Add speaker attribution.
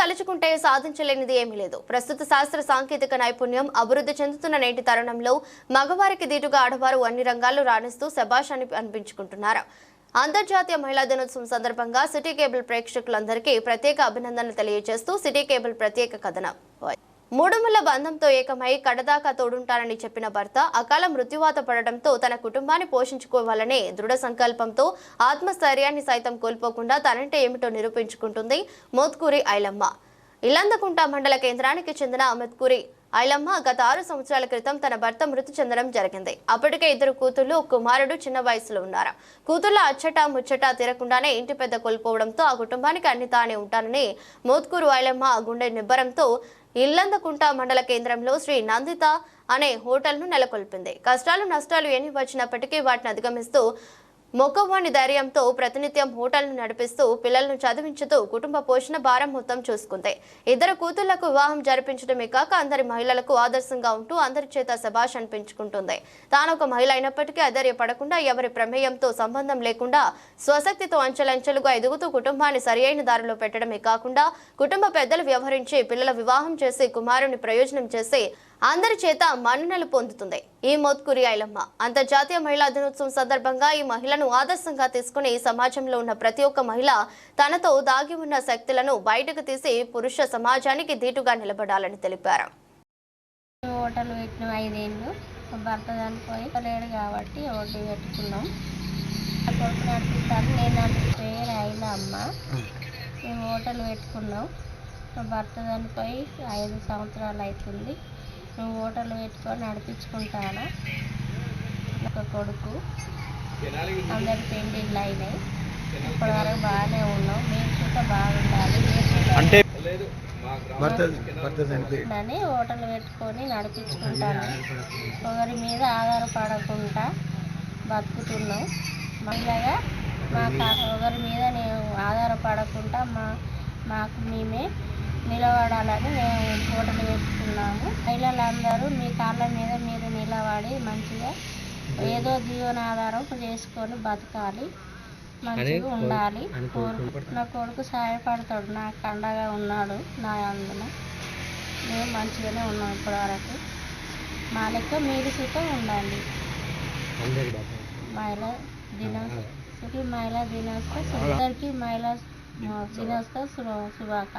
Speaker 1: తలుచుకుంటే సాధించలేనిది ఏమీ లేదు. ప్రస్తుత శాస్త్ర సాంకేతిక నైపుణ్యం అభివృద్ధి చెందుతున్న నేటి తరుణంలో మగవారికి దీటుగా ఆడవారు అన్ని రంగాల్లో రాణిస్తూ శబాష్ అని అనిపించుకుంటున్నారు. అంతర్జాతీయ మహిళా దినోత్సవం సందర్భంగా సిటీ కేబుల్ ప్రేక్షకులందరికీ ప్రత్యేక అభినందనలు తెలియజేస్తూ సిటీ కేబుల్ ప్రత్యేక కథనం. మూడుముల బంధంతో ఏకమై కడదాకా తోడుంటానని చెప్పిన భర్త అకాల మృత్యువాత పడడంతో తన కుటుంబాన్ని పోషించుకోవాలనే దృఢ సంకల్పంతో ఆత్మస్థైర్యాన్ని సైతం కోల్పోకుండా తనంటే ఏమిటో నిరూపించుకుంటుంది మోత్కూరి ఐలమ్మ. ఇల్లందకుంట మండల కేంద్రానికి చెందిన మెత్కూరి ఐలమ్మ గత ఆరు సంవత్సరాల క్రితం తన భర్త మృతి చెందడం జరిగింది. అప్పటికే ఇద్దరు కూతుళ్ళు కుమారుడు చిన్న వయసులో ఉన్నారు. కూతుళ్ళ అచ్చట ముచ్చట తీరకుండానే ఇంటి పెద్ద కోల్పోవడంతో ఆ కుటుంబానికి అన్ని తానే ఉంటానని మోత్కూరు ఐలమ్మ గుండె నిబ్బరంతో ఇల్లందకుంట మండల కేంద్రంలో శ్రీ నందిత అనే హోటల్ను నెలకొల్పింది. కష్టాలు నష్టాలు ఎన్ని వచ్చినప్పటికీ వాటిని అధిగమిస్తూ మొక్కవాణి ధైర్యంతో ప్రతినిత్యం హోటల్ను నడిపిస్తూ పిల్లలను చదివించుతూ కుటుంబ పోషణ భారం మొత్తం చూసుకుంది. ఇద్దరు కూతుళ్ళకు వివాహం జరిపించడమే కాక అందరి మహిళలకు ఆదర్శంగా ఉంటూ అందరి చేత శభాష్ అనిపించుకుంటుంది. తాను ఒక మహిళ అయినప్పటికీ అధైర్యపడకుండా ఎవరి ప్రమేయంతో సంబంధం లేకుండా స్వశక్తితో అంచెలంచెలుగా ఎదుగుతూ కుటుంబాన్ని సరియైన దారిలో పెట్టడమే కాకుండా కుటుంబ పెద్దలు వ్యవహరించి పిల్లల వివాహం చేసి కుమారుని ప్రయోజనం చేసి అందరి చేత మన్ననలు పొందుతుంది. ఈ మోత్కురి ఐలమ్మ అంతర్జాతీయ మహిళా దినోత్సవం సందర్భంగా ఈ మహిళను ఆదర్శంగా తీసుకుని సమాజంలో ఉన్న ప్రతి ఒక్క మహిళ తనతో దాగి ఉన్న శక్తులను బయటకు తీసి పురుష సమాజానికి ధీటుగా నిలబడాలని తెలిపారు.
Speaker 2: హోటల్ పెట్టిన ఐదేళ్ళు. భర్త చనిపోయి లేడు కాబట్టి హోటల్ పెట్టుకున్నాం. కొడుకు నడిపిస్తాను నేను పేరు అయిన అమ్మ. మేము హోటల్ పెట్టుకున్నాం. భర్త చనిపోయి ఐదు సంవత్సరాలు అవుతుంది. మేము హోటల్ పెట్టుకొని నడిపించుకుంటాను. ఒక కొడుకు. అందరి పెళ్ళిళ్ళు అయినాయి. ఇప్పటివరకు బాగానే ఉన్నాం. మేము కూడా బాగుండాలి.
Speaker 3: అంటే
Speaker 2: అని హోటల్ పెట్టుకొని నడిపించుకుంటాను. ఒకరి మీద ఆధారపడకుండా బతుకుతున్నాం. మహిళగా మా ఒకరి మీద నేను ఆధారపడకుండా మా మాకు మేమే నిలబడాలని మేము హోటల్ పెట్టుకున్నాము. నిలబడి మంచిగా ఏదో జీవనాధారం చేసుకొని బతకాలి. మంచిగా ఉండాలి. నా కొడుకు సహాయపడతాడు. నాకు అండగా ఉన్నాడు నా అందున. మేము మంచిగానే ఉన్నాం ఇప్పటివరకు. మా లెక్క మీరు సుతం ఉండాలి మహిళా దినోత్సవం మహిళా దినోత్సవం అందరికీ మహిళా దినోత్సవ శుభ శుభాకాంక్షలు.